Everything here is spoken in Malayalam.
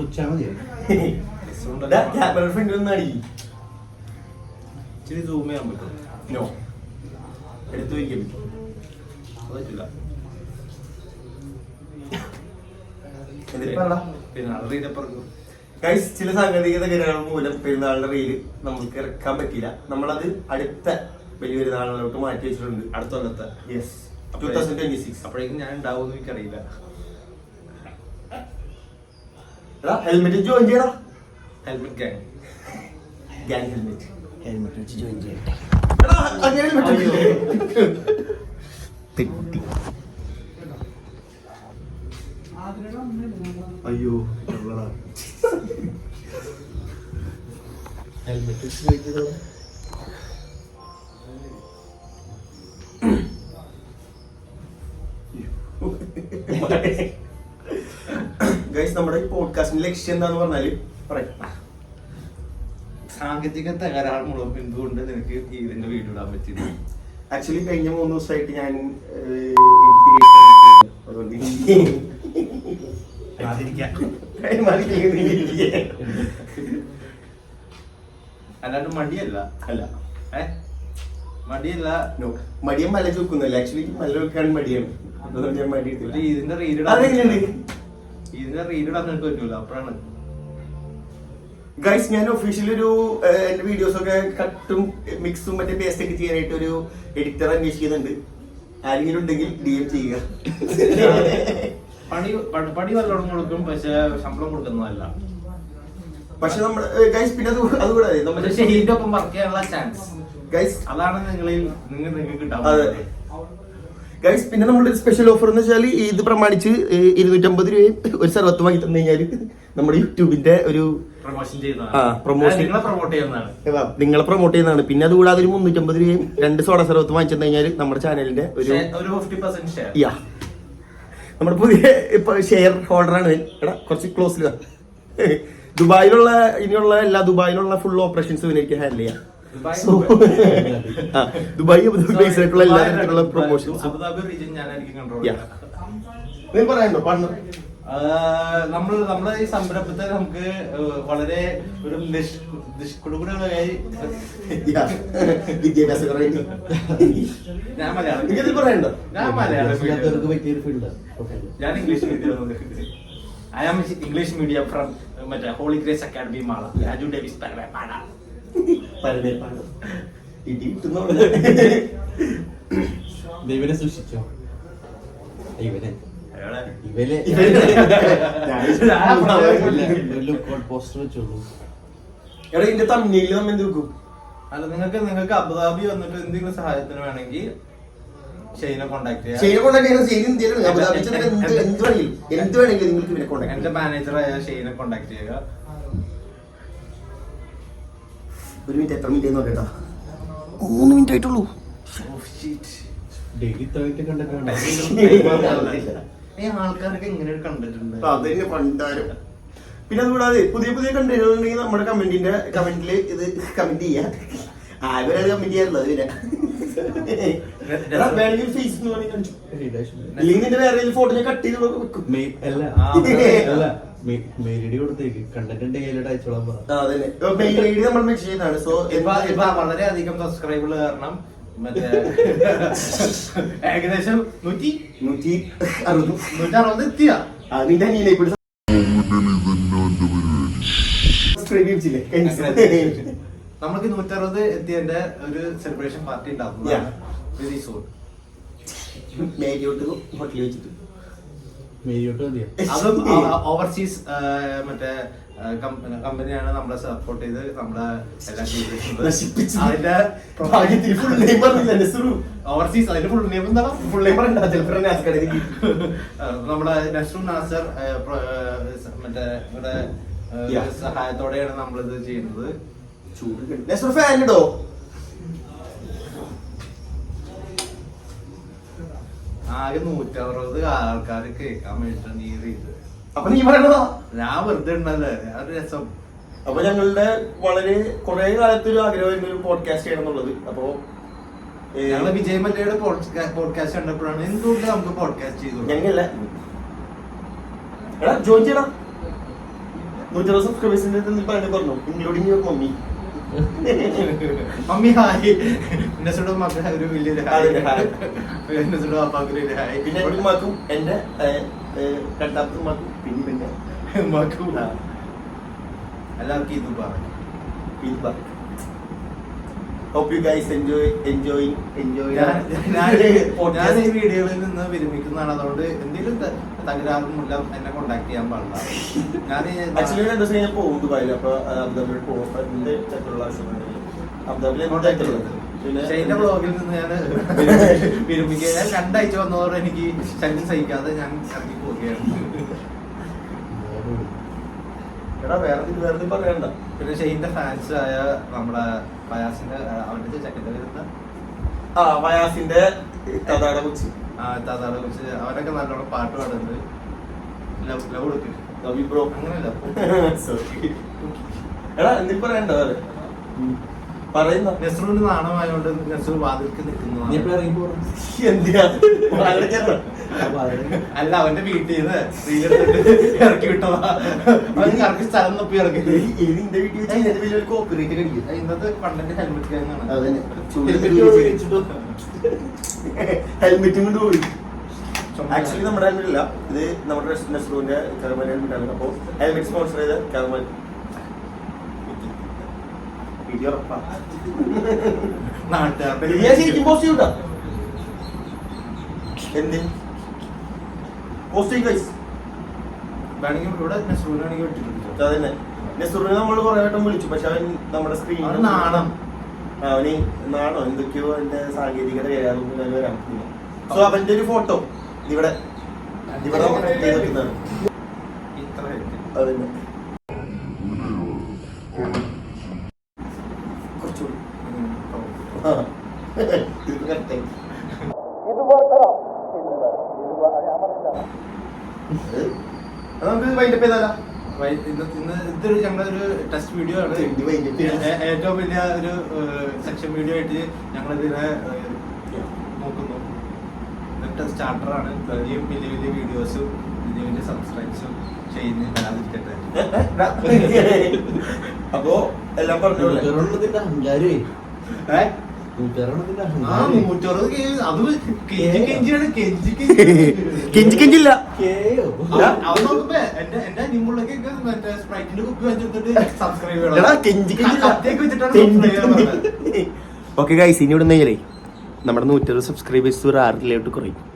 കുറിച്ചാ മതി ഇച്ചിരി സൂം ചെയ്യാൻ പറ്റും നോ എടുത്തു അത് പറ്റില്ല ഗൈസ് ചില സാങ്കേതികതകൾ മൂലം പെരുന്നാളിന്റെ റീൽ നമുക്ക് ഇറക്കാൻ പറ്റിയില്ല. നമ്മളത് അടുത്ത വലിയ പെരുന്നാളിലോട്ട് മാറ്റി വെച്ചിട്ടുണ്ട്. അടുത്ത കൊല്ലത്തെ. Yes two thousand twenty six അപ്പോഴേക്കും ഞാൻ ഉണ്ടാവും എനിക്കറിയില്ല. എടാ ഹെൽമെറ്റ് ജോയിൻ ചെയ്യടാ. Helmet gang gang helmet helmet വെച്ച് ജോയിൻ ചെയ്യട്ടെ. എടാ അങ്ങനെ ഹെൽമെറ്റ് തെറ്റി അയ്യോ. എവിടെടാ? ഹെൽമെറ്റ് വെച്ച് ജോയിൻ ചെയ്തോളാം ഗൈസ് നമ്മുടെ ഈ പോഡ്കാസ്റ്റിന്റെ ലക്ഷ്യം എന്താന്ന് പറഞ്ഞാൽ പറയാം. സാങ്കേതിക തകരാറ് മൂലം എന്തുകൊണ്ട് നിനക്ക് ഇതിന്റെ വീഡിയോ ഇടാൻ പറ്റിയത്. ആക്ച്വലി കഴിഞ്ഞ മൂന്ന് ദിവസമായിട്ട് ഞാൻ ഏഹ്, എനിക്ക് തിരികെ അതുകൊണ്ട് അല്ലാണ്ട് മടിയല്ല. അല്ല. ഏ? മടിയല്ല. മടിയം മല ചുക്കുന്നല്ല ആക്ച്വലി മല വെക്കാൻ മടിയാണ്. അതുകൊണ്ട് ഞാൻ മടി എടുത്തില്ല. ഇതിന്റെ അതെങ്ങനെയുണ്ട്? ഇതിന്റെ റീഡ് ഇടാൻ നിനക്ക് പറ്റൂല അപ്പോഴാണ്. ഗൈസ് ഞാൻ ഒഫീഷ്യലി ഒരു എന്റെ വീഡിയോസ് ഒക്കെ കട്ടും മിക്സും മറ്റേ പേസ്റ്റ് ഒക്കെ ചെയ്യാനായിട്ട് ഒരു എഡിറ്റർ അന്വേഷിക്കുന്നുണ്ട്. ആരെങ്കിലും ഉണ്ടെങ്കിൽ ഡി എം ചെയ്യുക. പണി പണി- നല്ലോണം കൊടുക്കും പക്ഷെ ശമ്പളം കൊടുക്കുന്നതല്ല. പക്ഷെ നമ്മൾ ഗൈസ് പിന്നെ അതുകൂടെ അതുകൂടാതെ നമ്മുടെ ഷെഹീന്റെ ഒപ്പം വർക്ക് ചെയ്യാനുള്ള ചാൻസ് ഗൈസ് അതാണ് നിങ്ങളിൽ നിങ്ങൾ നിങ്ങൾക്ക് കിട്ടാം അതെ. ഗൈസ് പിന്നെ നമ്മളൊരു സ്പെഷ്യൽ ഓഫർ എന്ന് വെച്ചാൽ ഇത് പ്രമാണിച്ച് ഇരുന്നൂറ്റമ്പത് രൂപയും ഒരു സർവത്ത് വാങ്ങി തന്നു കഴിഞ്ഞാൽ നമ്മുടെ യൂട്യൂബിന്റെ ഒരു പ്രൊമോഷൻ. നിങ്ങളെ പ്രൊമോട്ട് ചെയ്യുന്നതാണ്. പിന്നെ അത് കൂടാതെ ഒരു മുന്നൂറ്റമ്പത് രൂപയും രണ്ട് സോഡ സർവത്ത് വാങ്ങിച്ചു തന്നു കഴിഞ്ഞാൽ നമ്മുടെ ചാനലിന്റെ ഒരു യാ. നമ്മുടെ പുതിയ ഇപ്പൊ ഷെയർ ഹോൾഡറാണ് എടാ കുറച്ച് ക്ലോസിൽ ദുബായിലുള്ള ഇനിയുള്ള എല്ലാ ദുബായിലുള്ള ഫുൾ ഓപ്പറേഷൻസ് എനിക്ക് ഹാൻഡിൽ ചെയ്യാം. ആ, ദുബായ് ബേസ് ആയിട്ടുള്ള എല്ലാ തരത്തിലുള്ള പ്രൊമോഷൻസും പാർട്ണർ നമ്മൾ നമ്മുടെ ഈ സംരംഭത്തെ നമുക്ക് വളരെ ഒരു നിഷ്- നിഷ്കുടുകുടായി വിദ്യാഭ്യാസ. ഞാൻ Malayalam Malayalam English medium. I am English medium from മറ്റേ holy grace academy Mala. Raju Davis പരമേ ഇടി കിട്ടുന്നുണ്ട്. ദൈവനെ സൂക്ഷിച്ചോ. ഇവനെ. പോസ്റ്റർ വെച്ചോളൂ. എടാ ഇതിന്റെ തമ്മിൽ നമ്മ എന്ത് വെക്കും? അല്ല നിങ്ങൾക്ക് നിങ്ങൾക്ക് അബുദാബി വന്നിട്ട് എന്തെങ്കിലും സഹായത്തിന് വേണമെങ്കിൽ ഷെയ്നെ കോണ്ടാക്ട് ചെയ്യാം. ഷെയ്നെ ഷെയ്ൻ അബുദാബി എന്ത് എന്ത് വേണമെങ്കിലും? എന്ത് വേണമെങ്കിലും നിങ്ങൾക്ക് ഇവനെ എന്റെ മാനേജറായ ഷെയ്നെ കോണ്ടാക്ട് ചെയ്യുക. ഒരു മിനിറ്റ് എത്ര മിനിറ്റ് കേട്ടോ മൂന്ന് മിനിറ്റ് ആയിട്ടുള്ളൂ. Oh, കണ്ടിട്ടുണ്ട് ഈ ആൾക്കാരൊക്കെ ഇങ്ങനെ കണ്ടിട്ടുണ്ട് അതന്നെ പണ്ടാരം പിന്നെ അതുകൂടാതെ പുതിയ പുതിയ കണ്ടുണ്ടെങ്കിൽ ഉണ്ടെങ്കിൽ നമ്മുടെ കമന്റിന്റെ കമന്റിൽ ഇത് കമന്റ് ചെയ്യാ. ആരും കമന്റ് ചെയ്യാറുള്ളത് പിന്നെ. ഫേസ് ഫോട്ടോ കട്ട് ചെയ്ത് വെക്കും. മെയിൽ ഐഡി കൊടുത്തേക്ക്. കണ്ടിട്ട് ഡെയിലി അയച്ചോളാൻ പറഞ്ഞു നമ്മൾ മെൻഷൻ ചെയ്യുന്നതാണ്. സോ വളരെയധികം സബ്സ്ക്രൈബുകൾ കാരണം ഏകദേശം നൂറ്റി നൂറ്റി അറുപത്. നൂറ്റി അറുപത് എത്തിയ. അതിന്റെ നിന്റെ അനിയനെ കൂടി സബ്സ്ക്രൈബ് ചെയ്യില്ലേ നമുക്ക് നൂറ്റി അറുപത് എത്തിയതിന്റെ ഒരു സെലിബ്രേഷൻ പാർട്ടി മേരിയോട്ട് ഹോട്ടലിൽ വെച്ചിട്ട്. അതും ഓവർസീസ് മറ്റേ കമ്പനിയാണ് നമ്മളെ സപ്പോർട്ട് ചെയ്ത് നമ്മളെ. അതിന്റെ. ഓവർസീസ് അതിന്റെ ഫുൾ നെയിം എന്താണ് ഫുൾ നമ്മുടെ നസ്രു നാസർ മറ്റേ ഇവിടെ. സഹായത്തോടെയാണ് നമ്മളിത് ചെയ്യുന്നത് ചൂട് നെസ്റു ഫാൻ ഇടോ ആകെ നൂറ്ററുപത് ആൾക്കാര് കേൾക്കാൻ വേണ്ടിട്ടാണ് ഈ ഇത് അപ്പൊ നീ പറയണതാ? ഞാൻ വെറുതെ ഉണ്ടല്ലേ ഒരു രസം. അപ്പൊ ഞങ്ങളുടെ വളരെ കുറെ കാലത്തൊരു ആഗ്രഹമായിരുന്നു ഒരു പോഡ്കാസ്റ്റ് ചെയ്യണം എന്നുള്ളത്. അപ്പോ ഞങ്ങൾ വിജയ് മല്ലയുടെ പോഡ്കാസ്റ്റ് കണ്ടപ്പോഴാണ് എന്തുകൊണ്ട് നമുക്ക് പോഡ്കാസ്റ്റ് ചെയ്തു ഞങ്ങളല്ല എടാ ജോയിൻ ചെയ്യണം നൂറ്ററുപത് സബ്സ്ക്രൈബേഴ്സിന്റെ പറഞ്ഞു. Including your mummy mummy hi. എന്നെസോട് മക്കൾ ഒരു വലിയൊരു ഹായ്. എന്നെസോട് അപ്പാക്ക് ഒരു ഹായ്. പിന്നെ എന്റെ മക്കും എന്റെ രണ്ടാമത്തെ ഉമ്മാക്കും പിന്നെ പിന്നെ മക്കും എല്ലാവർക്കും ഇതും പറഞ്ഞു ഇത് പറഞ്ഞു ഹോപ്പ് യു ഗൈസ് എൻജോയ് ഞാൻ ഞാൻ ഞാൻ ഈ വീഡിയോയിൽ നിന്ന് വിരമിക്കുന്നതാണ്. അതുകൊണ്ട് എന്തെങ്കിലും ത- തകരാറും മൂലം എന്നെ കോണ്ടാക്ട് ചെയ്യാൻ പാടില്ല. ഞാൻ ആക്ച്വലി രണ്ട് ദിവസം കഴിഞ്ഞാൽ പോകും ദുബായിൽ അപ്പൊ അബുദാബിയിൽ പോകും എന്ത് തരത്തിലുള്ള ആവശ്യമുണ്ടെങ്കിൽ അബുദാബിയിൽ തരത്തിലുള്ളത് ബ്ലോഗിൽ നിന്ന് ഞാൻ വിരമിക്കുക ഞാൻ രണ്ടാഴ്ച വന്നതോടെ എനിക്ക് ശല്യം സഹിക്കാതെ ഞാൻ ഇറങ്ങി പോവുകയാണ്. എടാ വേറെ വേറെ പറയണ്ട പിന്നെ ഷെയിന്റെ ഫാൻസ് ആയ നമ്മുടെ പയാസിന്റെ ആ, അവന്റെ ചെക്കന്റെ വരുന്ന ആ വയാസിന്റെ കഥയുടെ കുറിച്ച് ആ താതാടെ കുറിച്ച് അവരൊക്കെ നല്ലോണം പാട്ട് പാടുന്നുണ്ട്. ലവ് ലവ് കൊടുക്കും നവി ബ്രോ അങ്ങനെയല്ല. എടാ എന്തിൽ പറയണ്ട പറയുന്ന? നെസ്രൂന് നാണമായോണ്ട് നെസ്രു വാതിൽക്ക് നീ നിൽക്കുന്നു അല്ല അവന്റെ വീട്ടിൽ നിന്ന് ഇറക്കി വിട്ടതാ. അവൻ കറക്റ്റ് സ്ഥലം നോക്കി ഇറക്കി വീട്ടിൽ കോപ്പിറൈറ്റ് ഇന്നത്തെ പണ്ടന്റെ ഹെൽമെറ്റ്. ഹെൽമെറ്റ് ഹെൽമെറ്റും കൊണ്ട് പോയി. ആക്ച്വലി നമ്മുടെ ഹെൽമെറ്റ് ഇല്ല. ഇത് നമ്മുടെ നെസ്റൂന്റെ കർമ്മൻ ഹെൽമെറ്റ് ആണ്. അപ്പോൾ ഹെൽമെറ്റ് സ്പോൺസർ ചെയ്ത ഉറപ്പാ. നാട്ടുകാരുടെ പോസ്റ്റ് ചെയ്യൂട്ടാ? എന്ത്? പോസ്റ്റ് ചെയ്യും ഗൈസ് വേണമെങ്കിൽ ഇവിടെ നെസ്രൂനാണെങ്കിൽ വിട്ടിട്ടുണ്ട് അതന്നെ. നെസ്റൂനെ നമ്മൾ കുറെ വട്ടം വിളിച്ചു. പക്ഷെ അവൻ നമ്മുടെ സ്ക്രീനിൽ നാണം. അവന് എന്നാണോ എന്തൊക്കെയോ എന്റെ സാങ്കേതികത വരാറും വരാൻ സോ അവന്റെ ഒരു ഫോട്ടോ ഇവിടെ ഇവിടെ ചെയ്ത് വെക്കുന്നതാണ്. ഇത്ര അതന്നെ. കുറച്ചുകൂടി ആ. ഇത് നമുക്ക്? ഇന്ന് ഇന്ന് ഇതൊരു ഞങ്ങളുടെ ഒരു ടെസ്റ്റ് വീഡിയോ ആണ് ഏറ്റവും വലിയ ഒരു സെക്ഷൻ വീഡിയോ ആയിട്ട് ഞങ്ങൾ ഇതിനെ നോക്കുന്നു. എന്നിട്ട് സ്റ്റാർട്ടറാണ് വലിയ വലിയ വലിയ വീഡിയോസും വലിയ വലിയ സബ്സ്ക്രൈബ്സും ചെയ്യുന്ന വരാതിരിക്കട്ടെ അപ്പോ എല്ലാം പറഞ്ഞു അഹങ്കാരേ കെഞ്ചി കെഞ്ചില്ല ഓക്കെ ഗൈസ് ഇനി ഇവിടെ നമ്മുടെ നൂറ്ററുപത് സബ്സ്ക്രൈബേഴ്സ് ആറിലോട്ട് കുറയും.